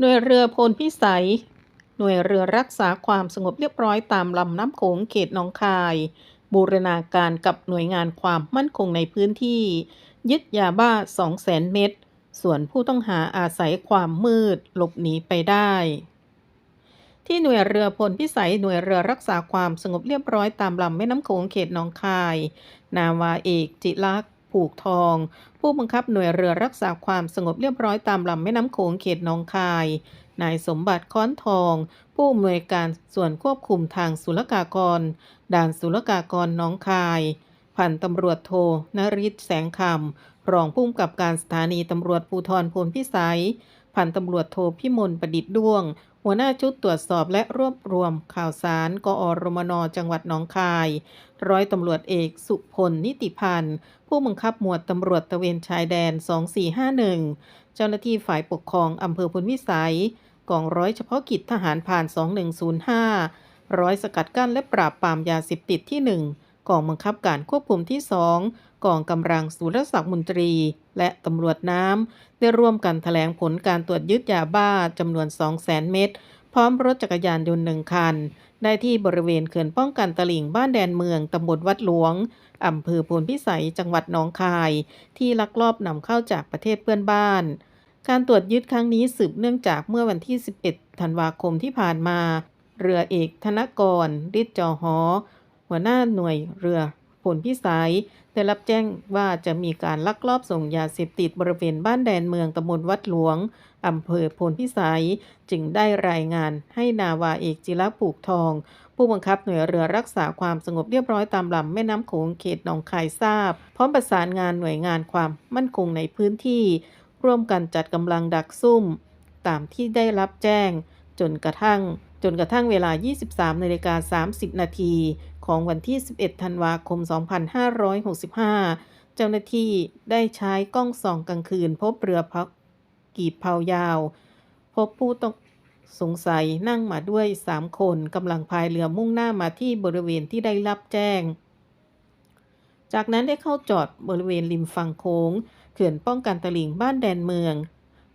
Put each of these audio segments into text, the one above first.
หน่วยเรือพลพิสัย หน่วยเรือรักษาความสงบเรียบร้อยตามลำน้ำโขงเขตหนองคาย บูรณาการกับหน่วยงานความมั่นคงในพื้นที่ ยึดยาบ้า 200,000 เม็ด ส่วนผู้ต้องหาอาศัยความมืดหลบหนีไปได้ ที่หน่วยเรือพลพิสัยหน่วยเรือรักษาความสงบเรียบร้อยตามลำแม่น้ำโขงเขตหนองคาย นาวาเอกจิลักษ์ ผูกทอง ผู้บังคับหน่วยเรือรักษาความสงบเรียบร้อยตามลำแม่น้ำโขงเขตหนองคาย นายสมบัติค้อนทอง ผู้อำนวยการส่วนควบคุมทางศุลกากร ด่านศุลกากรหน้องคาย พันตำรวจโทนริศแสงคำ รองผู้กำกับการสถานีตำรวจภูธรพลพิสัย พันตำรวจโทพิมลประดิษฐ์ด้วง หัวหน้าชุดตรวจสอบและรวบรวมข่าวสาร กอรมนจังหวัดหนองคาย ร้อยตำรวจเอกสุพลนิติพันธ์ ผู้บังคับหมวดตำรวจตะเวนชายแดน 2451 เจ้าหน้าที่ฝ่ายปกครองอำเภอพลวิสัย กองร้อยเฉพาะกิจทหารผ่าน 2105 ร้อยสกัดกั้นและปราบปรามยาเสพติดที่ 1 กองบังคับการควบคุมที่ 2 กองกำลังสุรศักดิ์มนตรี และตำรวจน้ำ ได้ร่วมกันแถลงผลการตรวจยึดยาบ้าจำนวน 200,000 เม็ดพร้อมรถจักรยานยนต์หนึ่งคัน ได้ที่บริเวณเขื่อนป้องกันตลิ่งบ้านแดนเมืองตำบลวัดหลวงอำเภอโพนพิสัยจังหวัดหนองคาย ที่ลักลอบนำเข้าจากประเทศเพื่อนบ้าน การตรวจยึดครั้งนี้สืบเนื่องจากเมื่อวันที่ 11 ธันวาคมที่ผ่านมา เรือเอกธนกรฤทธิ์จอหอ หัวหน้าหน่วยเรือพลพิสัยได้รับแจ้งว่าจะมีการลักลอบส่งยาเสพติดบริเวณบ้านแดนเมืองตำบลวัดหลวงอำเภอพนพิสัย จึงได้รายงานให้นาวาเอกจิระผูกทอง ผู้บังคับหน่วยเรือรักษาความสงบเรียบร้อยตามลำแม่น้ำโขงเขตหนองคายทราบ พร้อมประสานงานหน่วยงานความมั่นคงในพื้นที่ ร่วมกันจัดกำลังดักซุ่ม ตามที่ได้รับแจ้ง จนกระทั่ง จนกระทั่งเวลา 23นาฬิกา30 นาทีของวันที่ 11 ธันวาคม 2565 เจ้าหน้าที่ได้ใช้กล้องส่องกลางคืน พบเรือพักกีบเผายาว พบผู้ต้องสงสัยนั่งมาด้วย 3 คนกำลังพายเรือมุ่งหน้ามาที่บริเวณที่ได้รับแจ้ง จากนั้นได้เข้าจอดบริเวณริมฝั่งโค้ง เขื่อนป้องกันตลิ่งบ้านแดนเมือง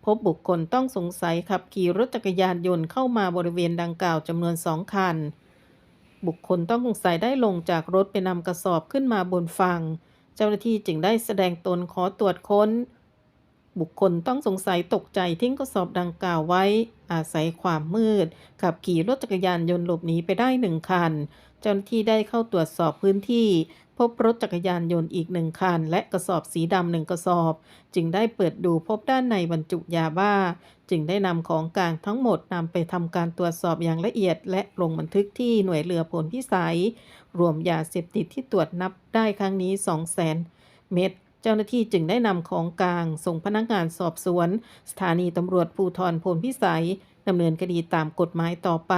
พบบุคคลต้องสงสัยขับขี่รถจักรยานยนต์เข้ามาบริเวณดังกล่าวจำนวนสองคัน บุคคลต้องสงสัยได้ลงจากรถไปนำกระสอบขึ้นมาบนฝั่ง เจ้าหน้าที่จึงได้แสดงตนขอตรวจค้น บุคคลต้องสงสัยตกใจทิ้งกระสอบดังกล่าวไว้ อาศัยความมืด ขับขี่รถจักรยานยนต์หลบหนีไปได้หนึ่งคัน เจ้าหน้าที่ได้เข้าตรวจสอบพื้นที่ พบรถจักรยานยนต์อีกหนึ่งคัน และกระสอบสีดำหนึ่งกระสอบ จึงได้เปิดดูพบด้านในบรรจุยาบ้า จึงได้นำของกลางทั้งหมดนำไปทำการตรวจสอบอย่างละเอียด และลงบันทึกที่หน่วยเรือพลพิสัย รวมยาเสพติดที่ตรวจนับได้ครั้งนี้200,000 เม็ด เจ้าหน้าที่จึงได้นำของกลาง ส่งพนักงานสอบสวน สถานีตำรวจภูธรพลพิสัยดำเนินคดีตามกฎหมายต่อไป